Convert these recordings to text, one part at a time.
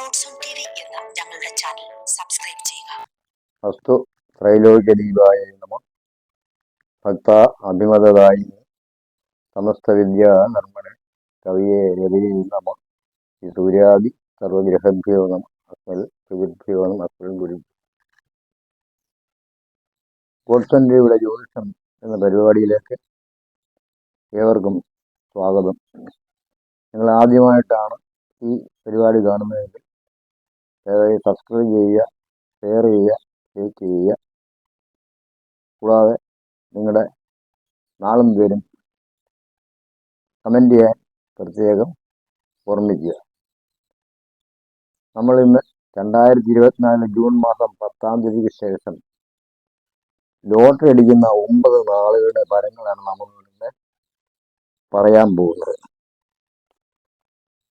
God's own T V channel subscribe ചെയ്യുക. അസ്തു ത്രൈലോക്യദീപായ നമ. ഭക്ത അഭിമതദായി സമസ്ത വിദ്യ നർമ്മണ കവിയെ രവിയെ നമ. ഈ സൂര്യാദി സർവഗ്രഹഭ്യോ നമ. അസ്മൽ പ്രകൃഭ്യോ നമ. അസ്മൽ ഗുരു. ഗോഡ്സന്റെ ജ്യോതിഷം എന്ന പരിപാടിയിലേക്ക് ഏവർക്കും സ്വാഗതം. നിങ്ങൾ ആദ്യമായിട്ടാണ് ഈ പരിപാടി കാണുന്നതെങ്കിൽ സബ്സ്ക്രൈബ് ചെയ്യുക ഷെയർ ചെയ്യുക ലൈക്ക് ചെയ്യുക. കൂടാതെ നിങ്ങളുടെ നാളും പേരും കമന്റ് ചെയ്യാൻ പ്രത്യേകം ഓർമ്മിക്കുക. നമ്മൾ ഇന്ന് രണ്ടായിരത്തി ഇരുപത്തിനാല് ജൂൺ മാസം പത്താം തീയതിക്ക് ശേഷം ലോട്ടറി അടിക്കുന്ന ഒമ്പത് നാളുകളുടെ ഫലങ്ങളാണ് നമ്മൾ ഇന്ന് പറയാൻ പോകുന്നത്.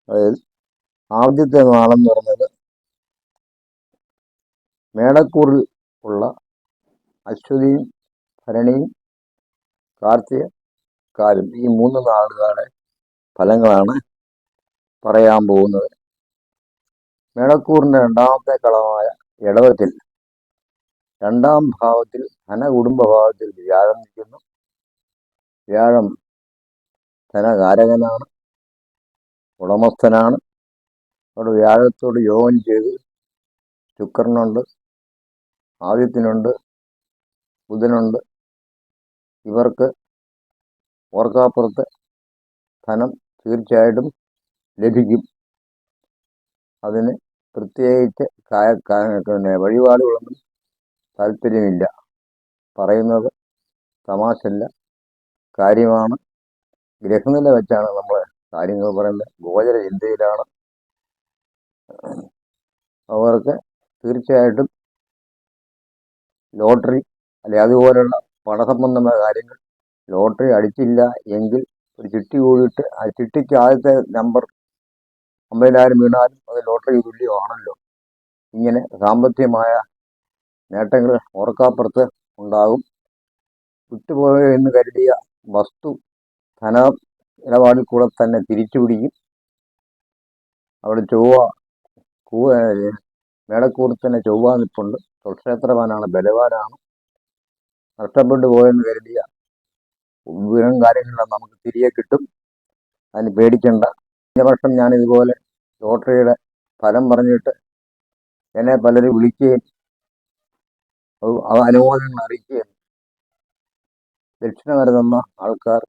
അതായത് ആദ്യത്തെ നാളെന്ന് പറഞ്ഞത് മേടക്കൂറിൽ ഉള്ള അശ്വതിയും ഭരണിയും കാർത്തിക കാലും ഈ മൂന്ന് നാളുകളുടെ ഫലങ്ങളാണ് പറയാൻ പോകുന്നത്. മേടക്കൂറിന്റെ രണ്ടാമത്തെ കളമായ ഇടവത്തിൽ രണ്ടാം ഭാവത്തിൽ ധനകുടുംബ ഭാവത്തിൽ വ്യാഴം നിൽക്കുന്നു. വ്യാഴം ധനകാരകനാണ് ഉടമസ്ഥനാണ്. അവിടെ വ്യാഴത്തോട് യോഗം ചെയ്ത് ശുക്രനുണ്ട്. ആദിത്യനുണ്ട് ബുധനുണ്ട്. ഇവർക്ക് ഓർക്കാപ്പുറത്ത് ധനം തീർച്ചയായിട്ടും ലഭിക്കും. അതിന് പ്രത്യേകിച്ച് കായ പിന്നെ വഴിപാടുകളൊന്നും താല്പര്യമില്ല. പറയുന്നത് തമാശല്ല കാര്യമാണ് ഗ്രഹനില വെച്ചാണ് നമ്മൾ കാര്യങ്ങൾ പറയുന്നത്. ഗോചര ചിന്തയിലാണ്. അവർക്ക് തീർച്ചയായിട്ടും ലോട്ടറി അല്ലെ അതുപോലുള്ള പണസംബന്ധമായ കാര്യങ്ങൾ. ലോട്ടറി അടിച്ചില്ല എങ്കിൽ ഒരു ചിട്ടി കൂടിയിട്ട് ആ ചിട്ടിക്ക് ആദ്യത്തെ നമ്പർ അമ്പതിനായിരം വീണാലും അത് ലോട്ടറി തുല്യമാണല്ലോ. ഇങ്ങനെ സാമ്പത്തികമായ നേട്ടങ്ങൾ ഓർക്കാപ്പുറത്ത് ഉണ്ടാകും. വിട്ടുപോയോ എന്ന് കരുതിയ വസ്തു ധന ഇടപാടിൽ കൂടെ തന്നെ തിരിച്ചു പിടിക്കും അവിടെ ചൊവ്വ തന്നെ ചൊവ്വ നിൽപ്പുണ്ട് തുളക്ഷേത്രവാനാണ് ബലവാനാണ്. നഷ്ടപ്പെട്ടു പോയെന്ന് കരുതിയ വിവരം കാര്യങ്ങളെല്ലാം നമുക്ക് തിരികെ കിട്ടും. അതിന് പേടിക്കണ്ട. കഴിഞ്ഞ വർഷം ഞാൻ ഇതുപോലെ ലോട്ടറിയുടെ ഫലം പറഞ്ഞിട്ട് എന്നെ പലരും വിളിക്കുകയും അനുമോദനങ്ങൾ അറിയിക്കുകയും ദക്ഷിണ വരുന്ന ആൾക്കാർ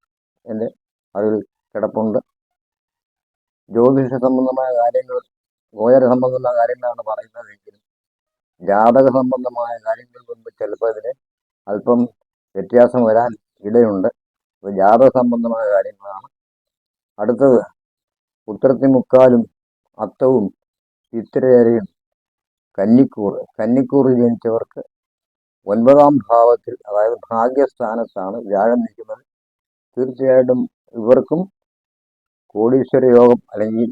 എന്റെ അതിൽ കിടപ്പുണ്ട്. ജ്യോതിഷ സംബന്ധമായ കാര്യങ്ങൾ ഗോചര സംബന്ധമുള്ള കാര്യങ്ങളാണ് പറയുന്നതെങ്കിലും ജാതക സംബന്ധമായ കാര്യങ്ങൾ കൊണ്ട് ചിലപ്പോൾ ഇതിന് അല്പം വ്യത്യാസം വരാൻ ഇടയുണ്ട്. അപ്പോൾ ജാതക സംബന്ധമായ കാര്യങ്ങളാണ്. അടുത്തത് ഉത്തരത്തി മുക്കാലും അത്തവും ചിത്രയരയും കന്നിക്കൂർ കന്നിക്കൂറിൽ ജനിച്ചവർക്ക് ഒൻപതാം ഭാവത്തിൽ അതായത് ഭാഗ്യസ്ഥാനത്താണ് വ്യാഴം നിൽക്കുന്നത് തീർച്ചയായിട്ടും ഇവർക്കും കോടീശ്വര യോഗം അല്ലെങ്കിൽ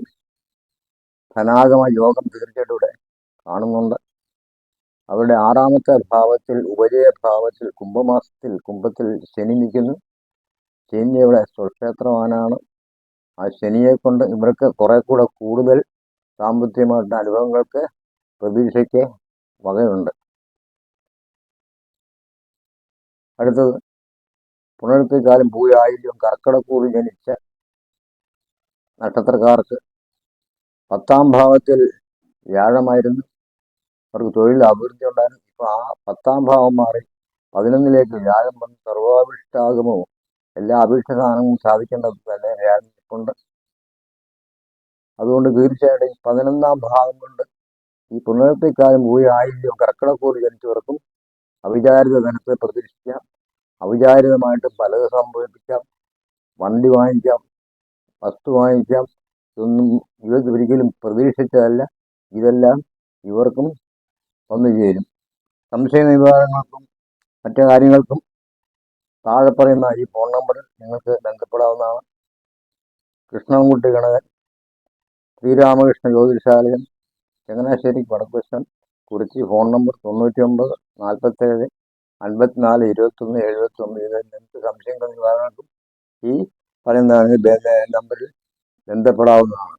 ധനാഗമ യോഗം ഇവിടെ കാണുന്നുണ്ട്. അവരുടെ ആറാമത്തെ ഭാവത്തിൽ ഉപജയ ഭാവത്തിൽ കുംഭമാസത്തിൽ കുംഭത്തിൽ ശനി നിൽക്കുന്നു. ശനി ഇവിടെ സ്വക്ഷേത്രവാനാണ്. ആ ശനിയെ കൊണ്ട് ഇവർക്ക് കുറെ കൂടെ കൂടുതൽ സാമ്പത്തികമായിട്ട് അനുഭവങ്ങൾക്ക് പ്രതീക്ഷയ്ക്ക് വകയുണ്ട്. അടുത്തത് പുനരുത്തിക്കാലം പൂയായില്യം കർക്കിടക്കൂറിൽ ജനിച്ച നക്ഷത്രക്കാർക്ക് പത്താം ഭാവത്തിൽ വ്യാഴമായിരുന്നു. അവർക്ക് തൊഴിൽ അഭിവൃദ്ധി ഉണ്ടായിരുന്നു. ഇപ്പൊ ആ പത്താം ഭാവം മാറി പതിനൊന്നിലേക്ക് വ്യാഴം വന്ന് സർവാഭിഷ്ടാകുമോ എല്ലാ അഭിഷ്ടസാധനവും സാധിക്കേണ്ടത് തന്നെ വ്യാഴം നിൽപ്പുണ്ട് അതുകൊണ്ട് തീർച്ചയായിട്ടും പതിനൊന്നാം ഭാവം കൊണ്ട് ഈ പുനരത്തിക്കാലം പോയി ആയില്യം കർക്കിടക്കൂറി ജനിച്ചവർക്കും അവിചാരിത ധനത്തെ പ്രതീക്ഷിക്കാം. അവിചാരിതമായിട്ട് പലത് സംഭവിപ്പിക്കാം. വണ്ടി വാങ്ങിക്കാം. വസ്തു വാങ്ങിക്കാം. ഇതൊന്നും ഇവർക്ക് ഒരിക്കലും പ്രതീക്ഷിച്ചതല്ല. ഇതെല്ലാം ഇവർക്കും വന്നു ചേരും. സംശയ നിവാരണങ്ങൾക്കും മറ്റു കാര്യങ്ങൾക്കും താഴെ പറയുന്ന ഈ ഫോൺ നമ്പറിൽ നിങ്ങൾക്ക് ബന്ധപ്പെടാവുന്നതാണ്. കൃഷ്ണൻകുട്ടി ഗണകൻ ശ്രീരാമകൃഷ്ണ ജ്യോതിഷാലയം ചങ്ങനാശ്ശേരി വടക്കുവശം കുറിച്ച് ഫോൺ നമ്പർ തൊണ്ണൂറ്റി ഒമ്പത് നാൽപ്പത്തേഴ് അൻപത്തിനാല് ഇരുപത്തൊന്ന് എഴുപത്തൊന്ന്. ഇത് നിങ്ങൾക്ക് സംശയങ്ങൾ നിവാരണക്കും ഈ പറയുന്ന നമ്പറിൽ ബന്ധപ്പെടാവുന്നതാണ്